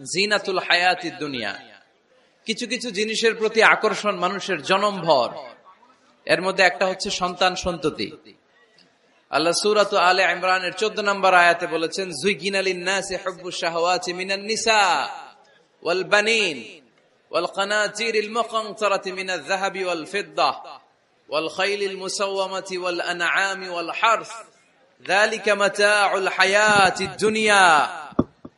জিনাতুল হায়াতি দুনিয়া কিছু কিছু জিনিসের প্রতি আকর্ষণ মানুষের জনমভর এর মধ্যে একটা হচ্ছে সন্তান সন্ততি আল্লাহ সুরাত আলে ইমরানের চোদ্দ নম্বর আয়াতে বলেছেন জুইকিন আলিন নাসি হুব্বু শাহওয়াতি মিনান নিসা ওয়াল বানিন ওয়াল কানাতির আল মুকানতারাতি মিন আয-যাহাব ওয়াল ফিদ্দা ওয়াল খাইল আল মুসাওয়ামাতি ওয়াল আনআামি ওয়াল হারস ذلك متاع الحياة الدنيا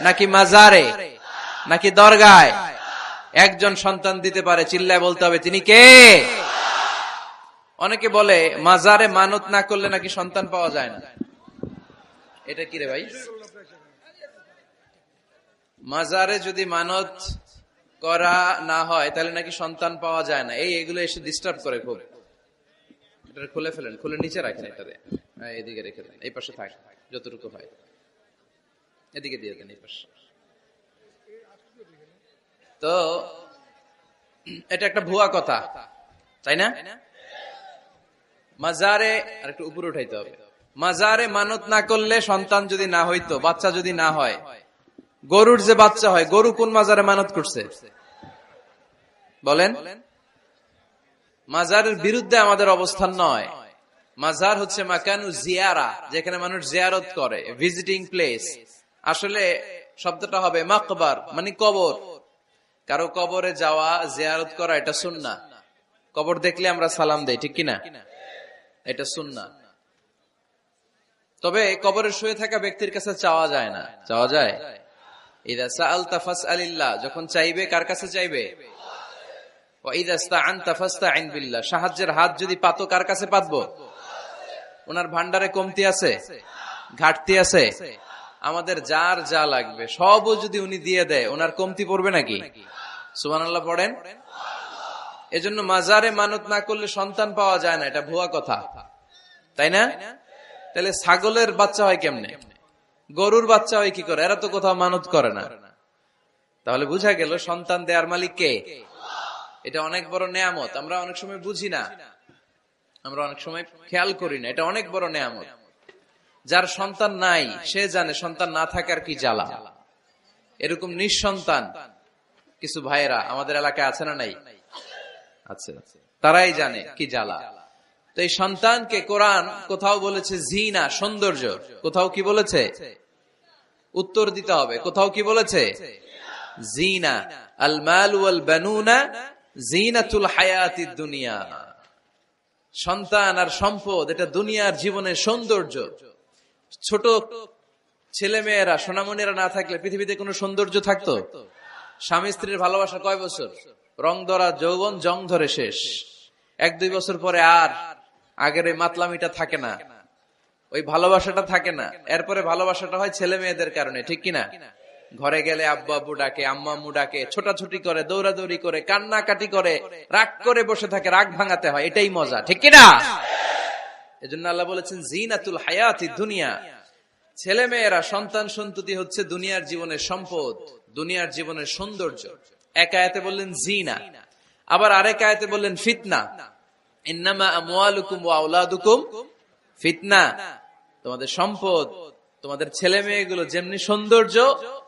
নাকি মাজারে? নাকি দরগায়? একজন সন্তান দিতে পারে চিল্লায় বলতে হবে তিনি কে? অনেকে বলে মাজারে মানত না করলে নাকি সন্তান পাওয়া যায় না? এটা কি রে ভাই? মাজারে যদি মানত করা না হয় তাহলে নাকি সন্তান পাওয়া যায় না। এই এগুলো এসে ডিস্টার্ব করে খুব। এটা খুলে ফেলেন খুলে নিচে রাখেন এটাতে হ্যাঁ, এদিকে রেখে দেন এই পাশে থাক যতটুকু হয়। এদিকে দিয়ে দেন, এই পাশে। তো, এটা একটা ভুয়া কথা, তাই না? মাজারে আর একটু উপরে উঠাইতে হবে। মাজারে মানত না করলে সন্তান যদি না হইতো, বাচ্চা যদি না হয়, গরুর যে বাচ্চা হয়, গরু কোন মাজারে মানত করছে? বলেন। মাজারের বিরুদ্ধে আমাদের অবস্থান নয়। মাজার হচ্ছে মাকানু জিয়ারা, যেখানে মানুষ জিয়ারত করে ভিজিটিং প্লেস আসলে শব্দটা হবে মাকবার মানে কবর। কারও কবরে যাওয়া, জিয়ারত করা, এটা সুন্না কবর দেখলে আমরা সালাম দেই, ঠিক কিনা? এটা সুন্না তবে কবরে শুয়ে থাকা ব্যক্তির কাছে চাওয়া যায় না। চাওয়া যায়? যখন চাইবে, কার কাছে চাইবে? সাহায্যের হাত যদি পাতো, কার কাছে পাতবো? ওনার ভান্ডারে কমতি আছে? ঘাটতি আছে? আমাদের যার যা লাগবে, সবও যদি উনি দিয়ে দেয়, ওনার কমতি পড়বে নাকি? সুবহানাল্লাহ পড়েন? এজন্য মাজারে মানত না করলে সন্তান পাওয়া যায় না, এটা ভুয়া কথা। তাই না? তাহলে ছাগলের বাচ্চা হয় কেমনে? গরুর বাচ্চা হয় কি করে? এরা তো কোথাও মানত করে না। তাহলে বুঝা গেল সন্তান দেয়ার মালিক কে? এটা অনেক বড় নেয়ামত, আমরা অনেক সময় বুঝি না। আমরা অনেক সময় খেয়াল করি না, এটা অনেক বড় নেয়ামত। যার সন্তান নাই, সে জানে সন্তান না থাকার কি জ্বালা। এরকম নিঃসন্তান কিছু ভাইয়েরা আমাদের এলাকায় আছে না নাই? আছে। তারাই জানে কি জ্বালা। তো এই সন্তানকে কোরআন কোথাও বলেছে জিনা, সৌন্দর্য। কোথাও কি বলেছে? উত্তর দিতে হবে। কোথাও কি বলেছে? জিনা। আল মাল ওয়াল বানুনা জিনাতুল হায়াতিদ দুনিয়া। সন্তান আর সম্পদ, এটা দুনিয়ার জীবনের সৌন্দর্য। ছোট ছেলে মেয়েরা সোনামণিরা না থাকলে পৃথিবীতে কোনো সৌন্দর্য থাকতো? স্বামী স্ত্রীর ভালোবাসা কয় বছর? রং ধরা, যৌবন, জং ধরে শেষ। এক, দুই বছর পরে আর আগের ওই মাতলামিটা থাকে না। ওই ভালোবাসাটা থাকে না। এরপরে ভালোবাসাটা হয় ছেলে মেয়েদের কারণে, ঠিক কিনা? ঘরে গেলে আব্বু আব্বু ডাকে, আম্মা আম্মু ডাকে, ছোটাছুটি করে, দৌড়াদৌড়ি করে, কান্নাকাটি করে, রাগ করে বসে থাকে, রাগ ভাঙাতে হয়, এটাই মজা, ঠিক কিনা? এজন্য আল্লাহ বলেছেন, জিনাতুল হায়াতি দুনিয়া। ছেলে মেয়েরা সন্তান সন্ততি হচ্ছে দুনিয়ার জীবনের সম্পদ, দুনিয়ার জীবনের সৌন্দর্য। এক বললেন, জিনা। আবার আরেক আয়াতে বললেন, ফিতনা। আমওয়ালুকুম ওয়া আওলাদুকুম ফিতনা। তোমাদের সম্পদ, তোমাদের ছেলে মেয়েগুলো যেমনি সৌন্দর্য,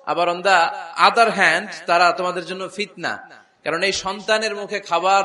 আবার অন দা আদার হ্যান্ড তারা তোমাদের জন্য ফিতনা। কারণ এই সন্তানের মুখে খাবার